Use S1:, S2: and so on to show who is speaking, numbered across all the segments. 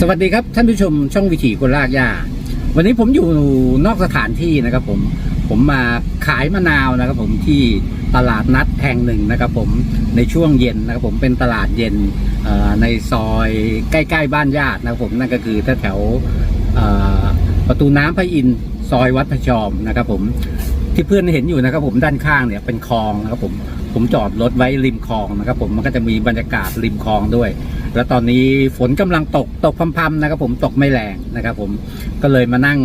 S1: สวัสดีครับท่านผู้ชมช่องวิถีคนลากหญ้าวันนี้ผมอยู่นอกสถานที่นะครับ ผมผมมาขายมะนาวนะครับ ผมที่ตลาดนัดแห่งหนึ่งนะครับ ผมในช่วงเย็นนะครับ ผมเป็นตลาดเย็นในซอยใกล้ ๆ บ้านญาตินะครับ ผมนั่นก็คือแถวประตูน้ำพระอินซอยวัดพระชอมนะครับ ผมที่เพื่อนเห็นอยู่นะครับ ผมด้านข้างเนี่ยเป็นคลองนะครับ ผมผมจอดรถไว้ริมคลองนะครับ ผมมันก็จะมีบรรยากาศริมคลองด้วย แล้วตอนนี้ฝนกำลังตกตกพรำๆนะครับผมตกไม่แรงนะครับ ผมก็เลยมานั่ง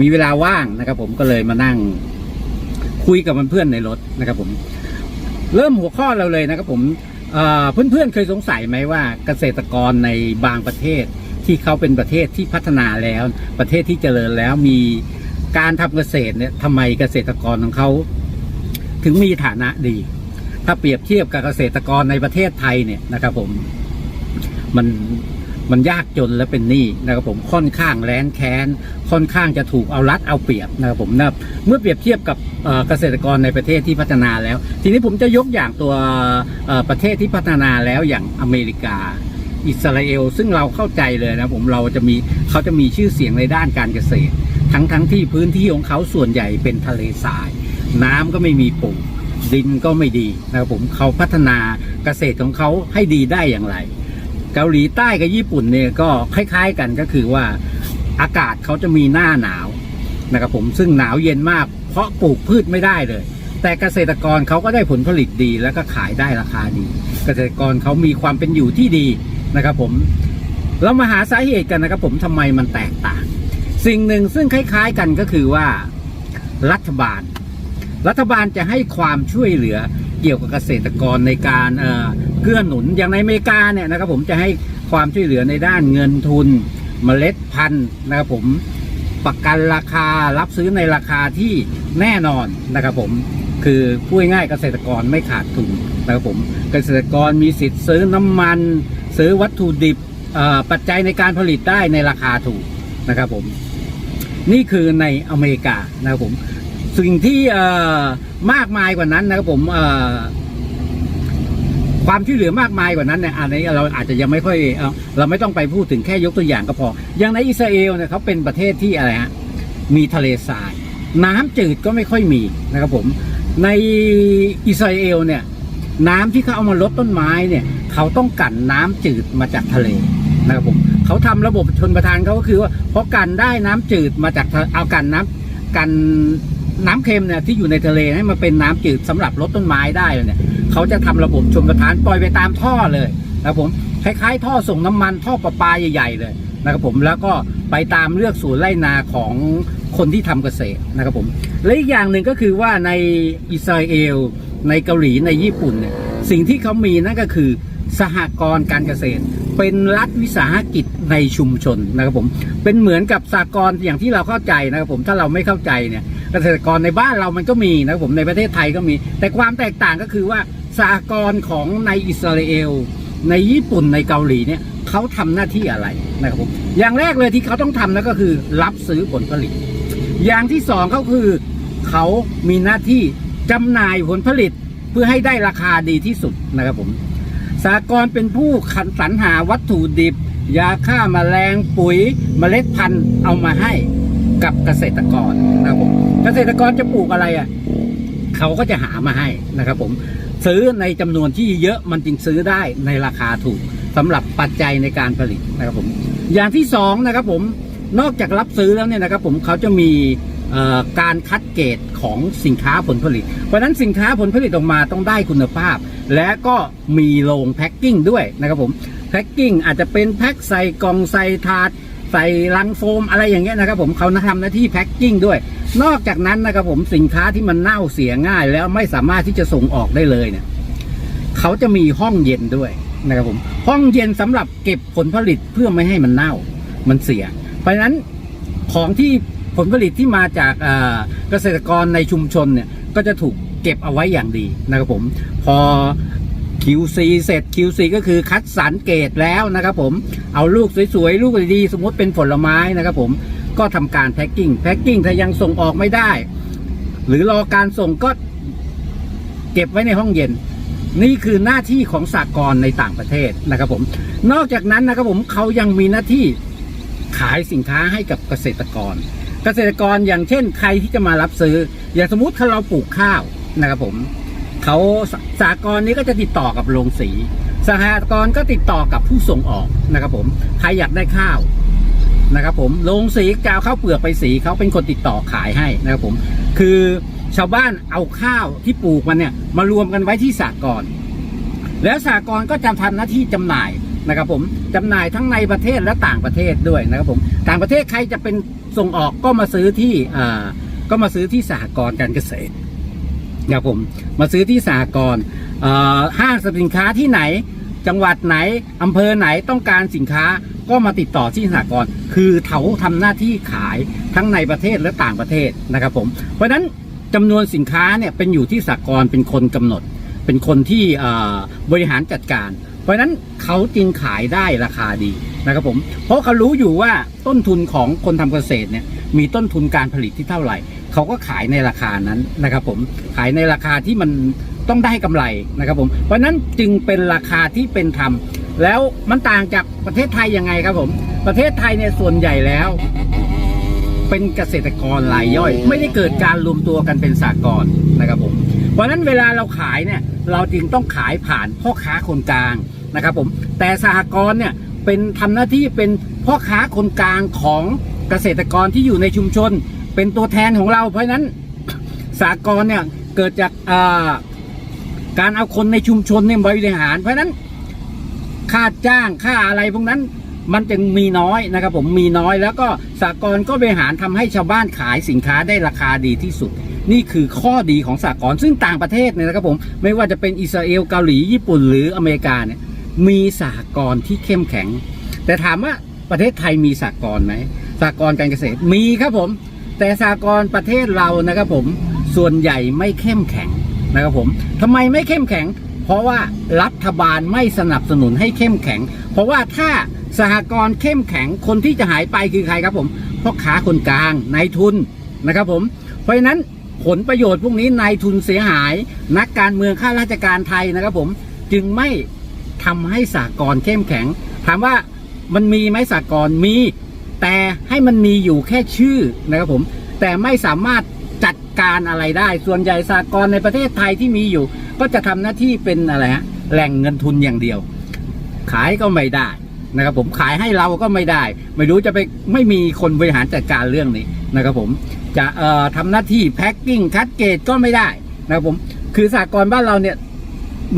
S1: มีเวลาว่างนะครับ ผมก็เลยมานั่งคุยกับเพื่อนๆในรถนะครับ ผม เริ่มหัวข้อเราเลยนะครับ ผมเเพื่อนๆเคยสงสัยไหมว่าเกษตรกรในบางประเทศที่เขาเป็นประเทศที่พัฒนาแล้ว ประเทศที่เจริญแล้วมีการทำเกษตรเนี่ยทำไมเกษตรกรของเขา ถึงมีฐานะดี ถ้าเปรียบเทียบกับเกษตรกรในประเทศไทยเนี่ยนะครับผม มันมันยากจนและเป็นหนี้นะครับผมค่อนข้างแร้นแค้น ค่อนข้างจะถูกเอารัดเอาเปรียบนะครับผมนะเมื่อเปรียบเทียบกับเกษตรกรในประเทศที่พัฒนาแล้ว ทีนี้ผมจะยกอย่างตัวประเทศที่พัฒนาแล้วอย่างอเมริกา อิสราเอล ซึ่งเราเข้าใจเลยนะผมเราจะมีเขาจะมีชื่อเสียงในด้านการเกษตร ทั้งทั้งที่พื้นที่ของเขาส่วนใหญ่เป็นทะเลทราย น้ำก็ไม่มีปลูกดินก็ไม่ดีนะครับผมเขาพัฒนาเกษตรของเขาให้ดีได้อย่างไร เกาหลีใต้กับญี่ปุ่นเนี่ยก็คล้ายๆกันก็คือว่าอากาศเขาจะมีหน้าหนาวนะครับผมซึ่งหนาวเย็นมาก เพราะปลูกพืชไม่ได้เลย แต่เกษตรกรเขาก็ได้ผลผลิตดีแล้วก็ขายได้ราคาดี เกษตรกรเขามีความเป็นอยู่ที่ดีนะครับผมเรามาหาสาเหตุกันนะครับผมทำไมมันแตกต่าง สิ่งหนึ่งซึ่งคล้ายๆกันก็คือว่ารัฐบาล รัฐบาลจะให้ความช่วยเหลือเกี่ยวกับเกษตรกรในการ เกื้อหนุนอย่างในอเมริกาเนี่ยนะครับ ผมจะให้ความช่วยเหลือในด้านเงินทุนเมล็ดพันธุ์นะครับผมประกันราคารับซื้อในราคาที่แน่นอนนะครับผมคือพูดง่ายเกษตรกรไม่ขาดทุนนะครับผมเกษตรกรมีสิทธิ์ซื้อน้ำมัน ซื้อวัตถุดิบปัจจัยในการผลิตได้ในราคาถูกนะครับผมนี่คือในอเมริกานะครับผมสิ่งที่มากมายกว่านั้นนะครับผมอ ความช่วยเหลือมากมายกว่านั้นเนี่ยอันนี้เราอาจจะยังไม่ค่อยเราไม่ต้องไปพูดถึงแค่ยกตัวอย่างก็พอ อย่างในอิสราเอลเนี่ยเขาเป็นประเทศที่อะไรฮะมีทะเลทราย น้ำจืดก็ไม่ค่อยมีนะครับผมในอิสราเอลเนี่ยน้ำที่เขาเอามาลดต้นไม้เนี่ยเขาต้องกันน้ำจืดมาจากทะเลนะครับผมเขาทำระบบชนประทานเขาก็คือว่าเพอกันได้น้ำจืดมาจากทะเอากันน้ำกันน้ำเค็มเนี่ยที่อยู่ในทะเลให้มาเป็นน้ำจืดสำหรับลดต้นไม้ได้เนี่ย เขาจะทำระบบชนประทานปล่อยไปตามท่อเลยนะครับผมคล้ายๆ ท่อส่งน้ำมันท่อประปาใหญ่ๆเลยนะครับผมแล้วก็ไปตามเลือกสวนไร่นาของคนที่ทำเกษตรนะครับผมและอีกอย่างหนึ่งก็คือว่าในอิสราเอล ในเกาหลีในญี่ปุ่นเนี่ยสิ่งที่เขามีนั่นก็คือสหกรณ์การเกษตร เป็นรัฐวิสาหกิจในชุมชนนะครับผมเป็นเหมือนกับสหกรณ์อย่างที่เราเข้าใจนะครับผมถ้าเราไม่เข้าใจเนี่ยเกษตรกรในบ้านเรามันก็มีนะครับผมในประเทศไทยก็มี แต่ความแตกต่างก็คือว่า สหกรณ์ของในอิสราเอล ในญี่ปุ่นในเกาหลีเนี่ยเขาทำหน้าที่อะไรนะครับผมอย่างแรกเลยที่เขาต้องทำนั่นก็คือ รับซื้อผลผลิต อย่างที่สองก็คือเขามีหน้าที่จำหน่ายผลผลิตเพื่อให้ได้ราคาดีที่สุดนะครับผมสากรณ์เป็นผู้ขันสรรหาวัตถุดิบ ยาฆ่ามาแมลงปุ๋ยเมล็ดพันธุ์เอามาให้กับเกษตรกรนะครับผมเกษตรกรจะปลูกอะไรอะเขาก็จะหามาให้นะครับผม ซื้อในจำนวนที่เยอะมันจึงซื้อได้ในราคาถูกสำหรับปัจจัยในการผลิตนะครับผม อย่างที่สองนะครับผมนอกจากรับซื้อแล้วเนี่ยนะครับผมเขาจะมีการคัดเกรดของสินค้าผลผลิต เพราะฉะนั้นสินค้าผลผลิตออกมาต้องได้คุณภาพ และก็มีโรงแพ็คกิ้งด้วยนะครับผมแพ็คกิ้งอาจจะเป็นแพ็คใส่กล่องใส่ถาด ใส่ลังโฟมอะไรอย่างเงี้ยนะครับผมเขาทำหน้าที่แพ็คกิ้งด้วย นอกจากนั้นนะครับผมสินค้าที่มันเน่าเสียง่าย แล้วไม่สามารถที่จะส่งออกได้เลยเนี่ยเขาจะมีห้องเย็นด้วยนะครับผม ห้องเย็นสำหรับเก็บผลผลิตเพื่อไม่ให้มันเน่ามันเสีย เพราะฉะนั้นของที่ผลผลิตที่มาจากเอ่อเกษตรกรในชุมชนเนี่ยก็จะถูกเก็บเอาไว้อย่างดีนะครับผม พอ QC เสร็จ QC ก็คือคัดสรรเกรดแล้วนะครับผมเอาลูกสวยๆ ลูกดีๆสมมติเป็นผลไม้นะครับผมก็ทำการแพ็คกิ้งแพ็คกิ้งถ้ายังส่งออกไม่ได้ หรือรอการส่งก็เก็บไว้ในห้องเย็น นี่คือหน้าที่ของสากลในต่างประเทศนะครับผม นอกจากนั้นนะครับผมเขายังมีหน้าที่ขายสินค้าให้กับเกษตรกร เกษตรกรอย่างเช่นใครที่จะมารับซื้อ อย่างสมมติถ้าเราปลูกข้าวนะครับผม เขาสสหกรนี้ก็จะติดต่อกับโรงสีสหกรณ์ก็ติดต่อกับผู้ส่งออกนะครับผมใครอยากได้ข้าวนะครับผมโรงสีจะเอาข้าวเปลือกไปสีเขาเป็นคนติดต่อขายให้นะครับผม คือชาวบ้านเอาข้าวที่ปลูกมันเนี่ยมารวมกันไว้ที่สหกรณ์แล้วสหกรณ์ก็จะทำหน้าที่จำหน่ายนะครับผมจำหน่ายทั้งในประเทศและต่างประเทศด้วยนะครับผมต่างประเทศใครจะเป็นส่งออกก็มาซื้อที่อ่าก็มาซื้อที่สหกรณ์การเกษตร ครับผมมาซื้อที่สากรณ์ห้างสรรพสินค้าที่ไหน จังหวัดไหนอำเภอไหนต้องการสินค้าก็มาติดต่อที่สากรณ์คือเขาทำหน้าที่ขายทั้งในประเทศและต่างประเทศนะครับผมเพราะฉะนั้นจำนวนสินค้าเนี่ยเป็นอยู่ที่สากรณ์เป็นคนกำหนด เป็นคนที่บริหารจัดการ ราะนั้นเขาจึงขายได้ราคาดีนะครับผม เพราะเขารู้อยู่ว่าต้นทุนของคนทำเกษตรเนี่ยมีต้นทุนการผลิตที่เท่าไหร่ เขาก็ขายในราคานั้นนะครับผมขายในราคาที่มันต้องได้กำไรนะครับผม เพราะนั้นจึงเป็นราคาที่เป็นธรรมแล้วมันต่างจากประเทศไทยยังไงครับผม ประเทศไทยเนี่ยส่วนใหญ่แล้ว เป็นเกษตรกรรายย่อย ไม่ได้เกิดการรวมตัวกันเป็นสากลนะครับผม เพราะนั้นเวลาเราขายเนี่ยเราจึงต้องขายผ่านพ่อค้าคนกลาง นะครับผมแต่สหกรณ์เนี่ยเป็นทำหน้าที่เป็นพ่อค้าคนกลางของเกษตรกรที่อยู่ในชุมชน เป็นตัวแทนของเรา เพราะฉะนั้นสากลเนี่ยเกิดจากาการเอาคนในชุมชนเนี่ยบริหาร เพราะนั้นค่าจ้างค่าอะไรพวกนั้นมันจึงมีน้อยนะครับผมมีน้อยแล้วก็สากลก็บริหารทำให้ชาวบ้านขายสินค้าได้ราคาดีที่สุด นี่คือข้อดีของสากลซึ่งต่างประเทศเนี่ยนะครับผมไม่ว่าจะเป็นอิสราเอลเกาหลีญี่ปุ่นหรืออเมริกาเนี่ย มีสหกรณ์ที่เข้มแข็ง แต่ถามว่าประเทศไทยมีสหกรณ์ไหมสหกรณ์การเกษตรมีครับผม แต่สหกรณ์ประเทศเรานะครับผมส่วนใหญ่ไม่เข้มแข็งนะครับผมทำไมไม่เข้มแข็ง เพราะว่ารัฐบาลไม่สนับสนุนให้เข้มแข็ง เพราะว่าถ้าสหกรณ์เข้มแข็งคนที่จะหายไปคือใครครับผมพ่อค้าคนกลางนายทุนนะครับผม เพราะฉะนั้นผลประโยชน์พวกนี้นายทุนเสียหาย นักการเมืองข้าราชการไทยนะครับผมจึงไม่ ทำให้สากลเข้มแข็ง ถามว่ามันมีไหมสากลมี แต่ให้มันมีอยู่แค่ชื่อนะครับผม แต่ไม่สามารถจัดการอะไรได้ ส่วนใหญ่สากลในประเทศไทยที่มีอยู่ ก็จะทำหน้าที่เป็นอะไรฮะแหล่งเงินทุนอย่างเดียว ขายก็ไม่ได้นะครับผมขายให้เราก็ไม่ได้ ไม่รู้จะไปไม่มีคนบริหารจัดการเรื่องนี้นะครับผมจะเอ่อทำหน้าที่แพ็คกิ้งคัดเกรดก็ไม่ได้นะครับผมคือสากลบ้านเราเนี่ย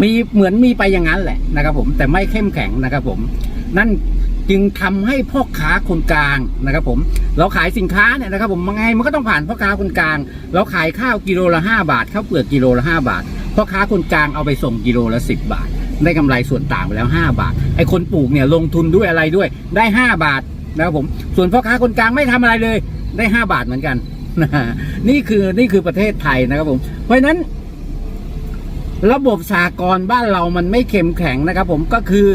S1: มีเหมือนมีไปอย่างนั้นแหละนะครับ ผมแต่ไม่เข้มแข็งนะครับ ผม นั่นจึงทำให้พ่อค้าคนกลางนะครับ ผม เราขายสินค้าเนี่ยนะครับ ผมไงมันก็ต้องผ่านพ่อค้าคนกลาง เราขายข้าวกิโลละ 5 บาทข้าวเปลือกกิโลละ 5 บาทพ่อค้าคนกลางเอาไปส่งกิโลละ 10 บาท ได้กำไรส่วนต่างไปแล้ว 5 บาทไอ้คนปลูกเนี่ยลงทุนด้วยอะไรด้วย ได้ 5 บาทนะครับผมส่วนพ่อค้าคนกลางไม่ทำอะไรเลย ได้ 5 บาทเหมือนกันนี่คือนี่คือประเทศไทยนะครับผม เพราะฉะนั้น ระบบสากลบ้านเรามันไม่เข้มแข็งนะครับ ผมก็คือ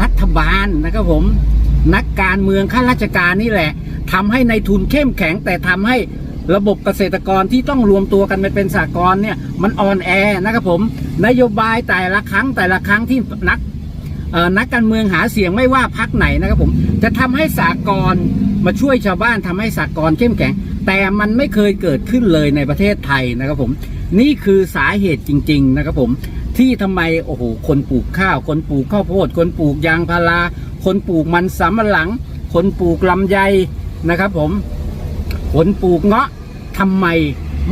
S1: รัฐบาลนะครับผมนักการเมืองข้าราชการนี่แหละทำให้ในทุนเข้มแข็ง แต่ทำให้ระบบเกษตรกรที่ต้องรวมตัวกันไปเป็นสากลเนี่ยมันอ่อนแอนะครับผมนโยบายแต่ละครั้งแต่ละครั้งที่นักนักการเมืองหาเสียงไม่ว่าพักไหนนะครับผม จะทำให้สากลมาช่วยชาวบ้านทำให้สากลเข้มแข็ง แต่มันไม่เคยเกิดขึ้นเลยในประเทศไทยนะครับผม นี่คือสาเหตุจริง ๆ นะครับผมที่ทำไมโอ้โหคนปลูกข้าว คนปลูกข้าวโพด คนปลูกยางพาราคนปลูกมันสำปะหลัง คนปลูกลำไยนะครับ ผมคนปลูกเงาะทำไม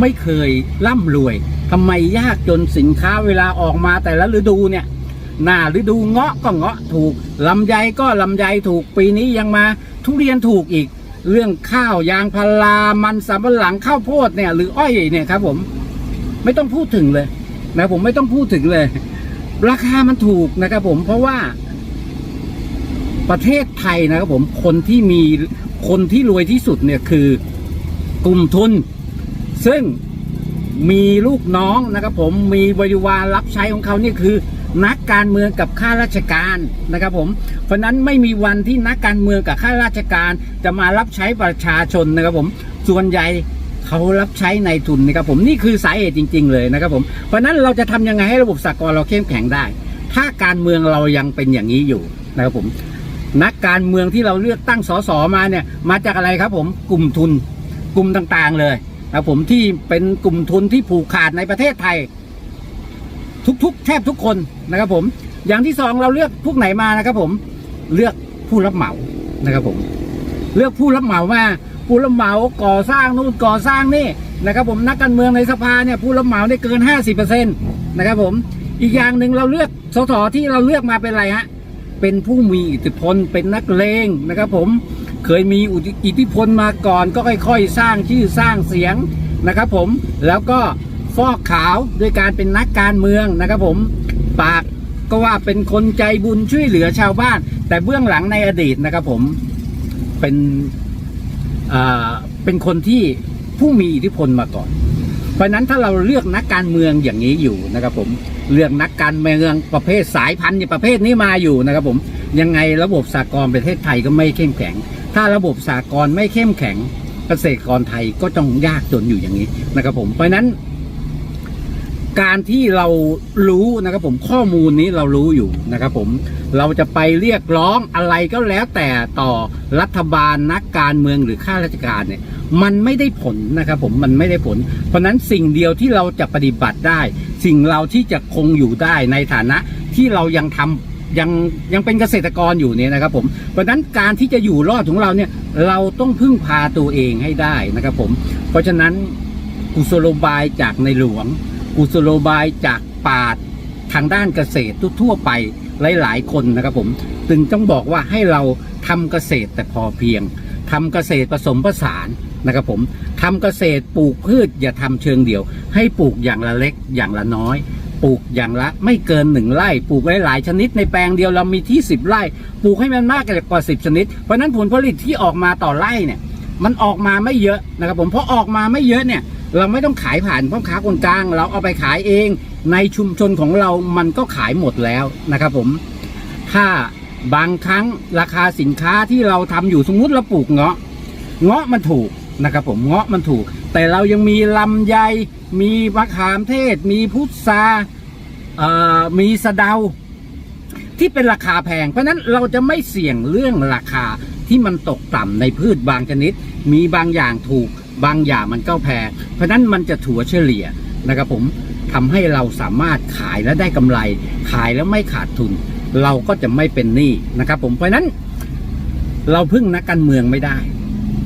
S1: ไม่เคยร่ำรวยทำไมยากจนสินค้าเวลาออกมาแต่ละฤดูเนี่ยหน้าฤดูเงาะก็เงาะถูกลำไยก็ลำไยถูกปีนี้ยังมาทุเรียนถูกอีก เรื่องข้าวยางพารามันสำปะหลังข้าวโพดเนี่ยหรืออ้อยเนี่ยครับผม ไม่ต้องพูดถึงเลยนะผมไม่ต้องพูดถึงเลย ราคามันถูกนะครับผมเพราะว่า ประเทศไทยนะครับผมคนที่มีคนที่รวยที่สุดเนี่ยคือกลุ่มทุน ซึ่งมีลูกน้องนะครับผมมีบริวารรับใช้ของเขาเนี่ยคือ นักการเมืองกับข้าราชการนะครับผมเพราะนั้นไม่มีวันที่นักการเมืองกับข้าราชการ จะมารับใช้ประชาชนนะครับผมส่วนใหญ่ เขารับใช้ในทุนนะครับผมนี่คือสาเหตุจริง ๆ เลยนะครับผมเพราะนั้นเราจะทำยังไงให้ระบบสากลเราเข้มแข็งได้ ถ้าการเมืองเรายังเป็นอย่างนี้อยู่นะครับผมนักการเมืองที่เราเลือกตั้งสสมาเนี่ยมาจากอะไรครับผมกลุ่มทุนกลุ่มต่างๆเลยครับผมที่เป็นกลุ่มทุนที่ผูกขาดในประเทศไทย ทุกๆ แทบทุกคนนะครับผม อย่างที่สองเราเลือกพวกไหนมานะครับผมเลือกผู้รับเหมานะครับผม เลือกผู้รับเหมามา ผู้รับเหมาก่อสร้างนู่นก่อสร้างนี่นะครับผมนักการเมืองในสภาเนี่ยผู้รับเหมาได้เกินห้าสิบเปอร์เซ็นต์นะครับผมอีกอย่างหนึ่งเราเลือกสสที่เราเลือกมาเป็นอะไรฮะเป็นผู้มีอิทธิพลเป็นนักเลงนะครับผมเคยมีอิทธิพลมาก่อนก็ค่อยๆ สร้างชื่อสร้างเสียงนะครับผมแล้วก็ฟอกขาวด้วยการเป็นนักการเมืองนะครับผมปากก็ว่าเป็นคนใจบุญช่วยเหลือชาวบ้าน แต่เบื้องหลังในอดีตนะครับผมเป็น เป็นคนที่ผู้มีอิทธิพลมาก่อน เพราะนั้นถ้าเราเลือกนักการเมืองอย่างนี้อยู่นะครับผมเลือกนักการเมืองประเภทสายพันธุ์ประเภทนี้มาอยู่นะครับผมยังไงระบบสากลประเทศไทยก็ไม่เข้มแข็ง ถ้าระบบสากลไม่เข้มแข็งเกษตรกรไทยก็ต้องยากจนอยู่อย่างนี้นะครับผมเพราะนั้น การที่เรารู้นะครับผมข้อมูลนี้เรารู้อยู่นะครับผมเราจะไปเรียกร้องอะไรก็แล้วแต่ต่อรัฐบาลนักการเมืองหรือข้าราชการเนี่ยมันไม่ได้ผลนะครับผมมันไม่ได้ผล เพราะนั้นสิ่งเดียวที่เราจะปฏิบัติได้ สิ่งเราที่จะคงอยู่ได้ในฐานะที่เรายังทำยังยังเป็นเกษตรกรอยู่เนี่ยนะครับผมเพราะนั้นการที่จะอยู่รอดของเราเนี่ยเราต้องพึ่งพาตัวเองให้ได้นะครับผมเพราะฉะนั้นกุศโลบายจากในหลวง กุศโลบายจากปาดทางด้านเกษตรทั่วไปหลาย ๆ คนนะครับผมจึงต้องบอกว่าให้เราทำเกษตรแต่พอเพียงทำเกษตรผสมผสานนะครับผมทำเกษตรปลูกพืชอย่าทำเชิงเดียว ให้ปลูกอย่างละเล็กอย่างละน้อยปลูกอย่างละไม่เกินหนึ่งไร่ปลูกหลายๆชนิดในแปลงเดียวเรามีที่สิบไร่ ปลูกให้มันมากกว่าสิบชนิด เพราะนั้นผลผลิตที่ออกมาต่อไร่เนี่ยมันออกมาไม่เยอะนะครับผมเพราะออกมาไม่เยอะเนี่ย เราไม่ต้องขายผ่านพ่อค้าคนกลาง เราเอาไปขายเองในชุมชนของเรามันก็ขายหมดแล้วนะครับผม ถ้าบางครั้งราคาสินค้าที่เราทำอยู่สมมุติเราปลูกเงาะ เงาะมันถูกนะครับผมเงาะมันถูก แต่เรายังมีลำไย มีมะขามเทศ มีพุทราเอ่อมีสะเดา ที่เป็นราคาแพง เพราะฉะนั้นเราจะไม่เสี่ยงเรื่องราคาที่มันตกต่ำในพืชบางชนิด มีบางอย่างถูก บางอย่างมันก็แพงเพราะนั้นมันจะถัวเฉลี่ยนะครับผมทำให้เราสามารถขายและได้กำไร ขายแล้วไม่ขาดทุน เราก็จะไม่เป็นหนี้นะครับ ผมเพราะฉะนั้น เราพึ่งนักการเมืองไม่ได้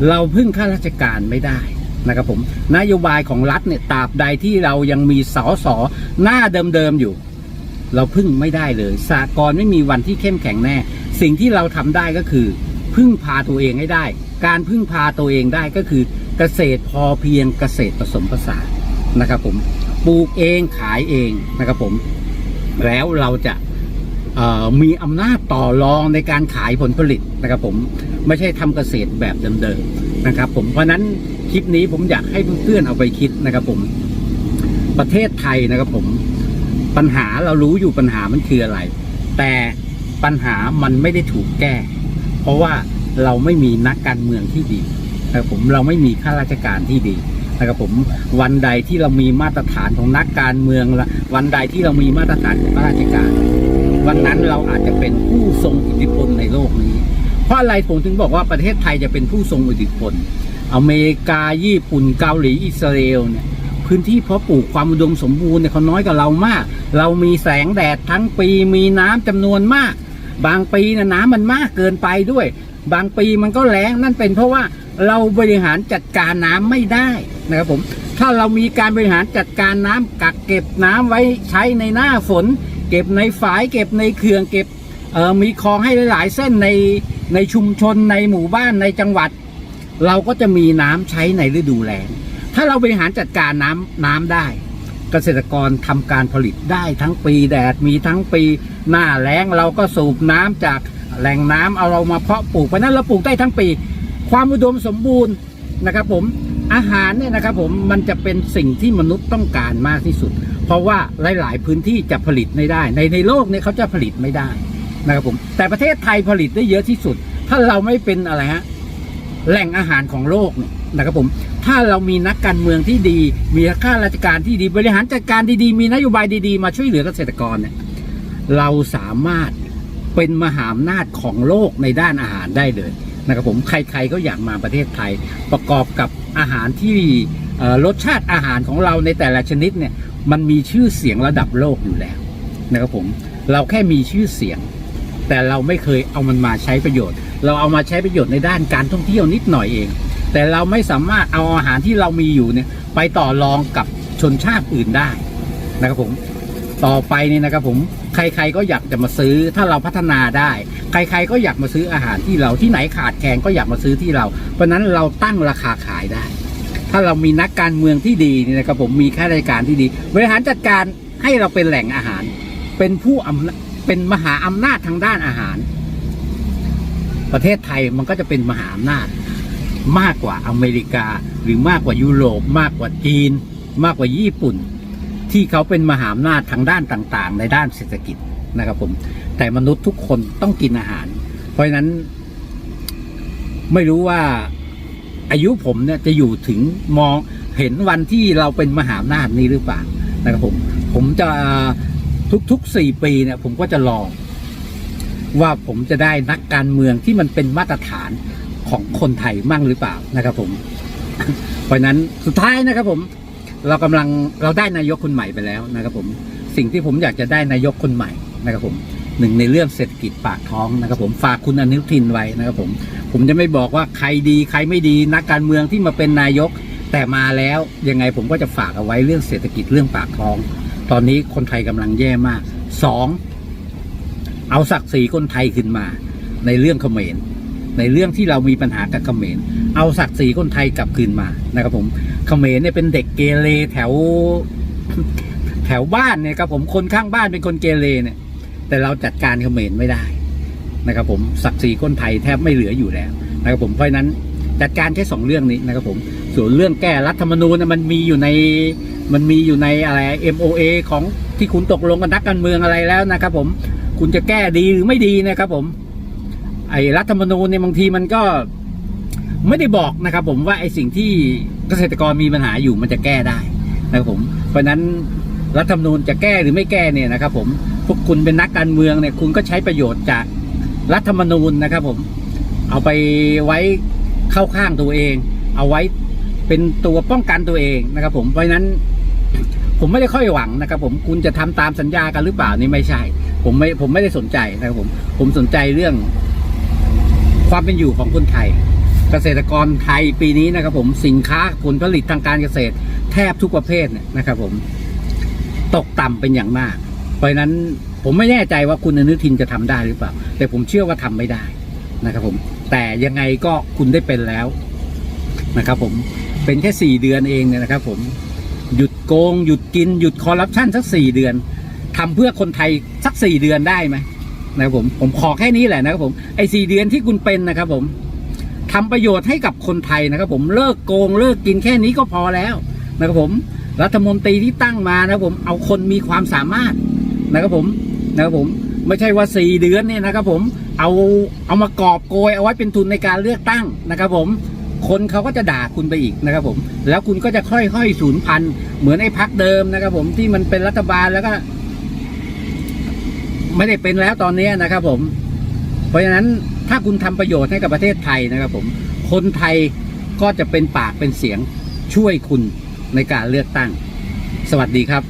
S1: เราพึ่งข้าราชการไม่ได้นะครับผมนโยบายของรัฐเนี่ยตราบใดที่เรายังมีสอสอหน้าเดิมๆอยู่ เราพึ่งไม่ได้เลยสากลไม่มีวันที่เข้มแข็งแน่ สิ่งที่เราทำได้ก็คือ พึ่งพาตัวเองให้ได้ การพึ่งพาตัวเองได้ก็คือ เกษตรพอเพียงเกษตรผสมผสานนะครับผมปลูกเองขายเองนะครับผมแล้วเราจะมีอำนาจต่อรองในการขายผลผลิตนะครับผมไม่ใช่ทำเกษตรแบบเดิมๆนะครับผมเพราะนั้นคลิปนี้ผมอยากให้เพื่อนๆเอาไปคิดนะครับผมประเทศไทยนะครับผมปัญหาเรารู้อยู่ปัญหามันคืออะไร แต่ปัญหามันไม่ได้ถูกแก้ เพราะว่าเราไม่มีนักการเมืองที่ดี นะครับผมเราไม่มีข้าราชการที่ดีนะครับผมวันใดที่เรามีมาตรฐานของนักการเมืองวันใดที่เรามีมาตรฐานของข้าราชการ วันนั้นเราอาจจะเป็นผู้ทรงอิทธิพลในโลกนี้ เพราะอะไรผมถึงบอกว่าประเทศไทยจะเป็นผู้ทรงอิทธิพล อเมริกาญี่ปุ่นเกาหลีอิสราเอลเนี่ยพื้นที่เพาะปลูกความอุดมสมบูรณ์เนี่ยเขาน้อยกว่าเรามาก เรามีแสงแดดทั้งปีมีน้ำจำนวนมาก บางปีนะน้ำมันมากเกินไปด้วย บางปีมันก็แล้งนั่นเป็นเพราะว่าเราบริหารจัดการน้ำไม่ได้นะครับผมถ้าเรามีการบริหารจัดการน้ำกักเก็บน้ำไว้ใช้ในหน้าฝน เก็บในฝาย เก็บในเขื่องเก็บมีคลองให้หลาย ๆ เส้นในในชุมชนในหมู่บ้านในจังหวัด เราก็จะมีน้ำใช้ในฤดูแล้งถ้าเราบริหารจัดการน้ำน้ำได้ เกษตรกรทำการผลิตได้ทั้งปีแดดมีทั้งปีหน้าแล้งเราก็สูบน้ำจาก แหล่งน้ำเอาเรามาเพาะปลูกเพราะฉะนั้นเราปลูกได้ทั้งปี ความอุดมสมบูรณ์นะครับ ผมอาหารเนี่ยนะครับ ผมมันจะเป็นสิ่งที่มนุษย์ต้องการมากที่สุด เพราะว่าหลาย ๆ พื้นที่จะผลิตไม่ได้ ในในโลกเนี่ยเขาจะผลิตไม่ได้นะครับผมแต่ประเทศไทยผลิตได้เยอะที่สุด ถ้าเราไม่เป็นอะไรฮะแหล่งอาหารของโลกเนี่ยนะครับผม ถ้าเรามีนักการเมืองที่ดี มีข้าราชการที่ดี บริหารจัดการดีๆ มีนโยบายดีๆ มาช่วยเหลือเกษตรกรเนี่ย เราสามารถ เป็นมหาอำนาจของโลกในด้านอาหารได้เลยนะครับผมใครๆก็อยากมาประเทศไทย ประกอบกับอาหารที่รสชาติอาหารของเราในแต่ละชนิดเนี่ยมันมีชื่อเสียงระดับโลกอยู่แล้วนะครับผมเราแค่มีชื่อเสียง แต่เราไม่เคยเอามันมาใช้ประโยชน์ เราเอามาใช้ประโยชน์ในด้านการท่องเที่ยวนิดหน่อยเอง แต่เราไม่สามารถเอาอาหารที่เรามีอยู่เนี่ยไปต่อรองกับชนชาติอื่นได้นะครับผม ต่อไปนี่นะครับผมใครๆก็อยากจะมาซื้อถ้าเราพัฒนาได้ ใครๆก็อยากมาซื้ออาหารที่เราที่ไหนขาดแคลนก็อยากมาซื้อที่เรา เพราะนั้นเราตั้งราคาขายได้ ถ้าเรามีนักการเมืองที่ดีนี่นะครับผมมีข้าราชการที่ดี บริหารจัดการให้เราเป็นแหล่งอาหาร เป็นผู้อำนาเป็นมหาอำนาจทางด้านอาหาร ประเทศไทยมันก็จะเป็นมหาอำนาจ มากกว่าอเมริกา หรือมากกว่ายุโรป มากกว่าจีน มากกว่าญี่ปุ่น ที่เขาเป็นมหาอำนาจทางด้านต่างๆ ในด้านเศรษฐกิจนะครับผม แต่มนุษย์ทุกคนต้องกินอาหาร เพราะฉะนั้น ไม่รู้ว่าอายุผมเนี่ยจะอยู่ถึงมองเห็นวันที่เราเป็นมหาอำนาจนี้หรือเปล่านะครับผม ผมจะทุกๆสี่ปีเนี่ยผมก็จะลอง ว่าผมจะได้นักการเมืองที่มันเป็นมาตรฐานของคนไทยมั่งหรือเปล่านะครับผม เพราะฉะนั้นสุดท้ายนะครับผม เรากำลังเราได้นายกคนใหม่ไปแล้วนะครับผม สิ่งที่ผมอยากจะได้นายกคนใหม่นะครับผมหนึ่งในเรื่องเศรษฐกิจปากท้องนะครับ ผมฝากคุณอนุทินไว้นะครับผม ผมจะไม่บอกว่าใครดีใครไม่ดีนักการเมืองที่มาเป็นนายก แต่มาแล้วยังไงผมก็จะฝากเอาไว้เรื่องเศรษฐกิจเรื่องปากท้อง ตอนนี้คนไทยกำลังแย่มากสองเอาศักดิ์ศรีคนไทยขึ้นมา ในเรื่องเขมรในเรื่องที่เรามีปัญหากับเขมรเอาศักดิ์ศรีคนไทยกลับคืนมานะครับผม เขมรเนี่ยเป็นเด็กเกเรแถว แถวบ้านเนี่ยครับผมคนข้างบ้านเป็นคนเกเรเนี่ย แต่เราจัดการเขมรไม่ได้นะครับผมศักดิ์ศรีคนไทยแทบไม่เหลืออยู่แล้วนะครับผมเพราะนั้นจัดการแค่สองเรื่องนี้นะครับผมส่วนเรื่องแก้รัฐธรรมนูญน่ะมันมีอยู่ในมันมีอยู่ในอะไร MOA ของที่คุณตกลงกับนักการเมืองอะไรแล้วนะครับผมคุณจะแก้ดีหรือไม่ดีนะครับผมไอ้รัฐธรรมนูญเนี่ยบางทีมันก็ ไม่ได้บอกนะครับ ผมว่าไอ้สิ่งที่เกษตรกรมีปัญหาอยู่มันจะแก้ได้นะครับผม เพราะนั้นรัฐธรรมนูญจะแก้หรือไม่แก้เนี่ยนะครับ ผมพวกคุณเป็นนักการเมืองเนี่ยคุณก็ใช้ประโยชน์จากรัฐธรรมนูญนะครับ ผมเอาไปไว้เข้าข้างตัวเอง เอาไว้เป็นตัวป้องกันตัวเองนะครับ ผมเพราะฉะนั้นผมไม่ได้ค่อยหวังนะครับ ผมคุณจะทำตามสัญญากันหรือเปล่านี่ไม่ใช่ ผมไม่ผมไม่ได้สนใจนะครับผมผมสนใจเรื่องความเป็นอยู่ของคนไทย เกษตรกรไทยปีนี้นะครับผมสินค้าผลผลิตทางการเกษตร แทบทุกประเภทนะครับผมตกต่ำเป็นอย่างมาก เพราะนั้นผมไม่แน่ใจว่าคุณอนุทินจะทำได้หรือเปล่า แต่ผมเชื่อว่าทำไม่ได้นะครับผม แต่ยังไงก็คุณได้เป็นแล้วนะครับผมเป็นแค่สี่เดือนเองเนี่ยนะครับ ผมหยุดโกง หยุดกิน หยุดคอร์รัปชันสักสี่เดือนทำเพื่อคนไทยสักสี่เดือนได้ไหมนะครับผมผมขอแค่นี้แหละนะครับผมไอ้สี่เดือนที่คุณเป็นนะครับผม ทำประโยชน์ให้กับคนไทยนะครับผมเลิกโกงเลิกกินแค่นี้ก็พอแล้วนะครับผมรัฐมนตรีที่ตั้งมานะครับผมเอาคนมีความสามารถนะครับผมนะครับผมไม่ใช่ว่าสี่เดือนเนี่ยนะครับผมเอาเอามากอบโกยเอาไว้เป็นทุนในการเลือกตั้งนะครับผมคนเขาก็จะด่าคุณไปอีกนะครับผม แล้วคุณก็จะค่อยๆสูญพันธุ์เหมือนไอ้พักเดิมนะครับผมที่มันเป็นรัฐบาลแล้วก็ ไม่ได้เป็นแล้วตอนนี้นะครับผม เพราะฉะนั้น ถ้าคุณทำประโยชน์ให้กับประเทศไทยนะครับผม คนไทยก็จะเป็นปากเป็นเสียงช่วยคุณในการเลือกตั้ง สวัสดีครับ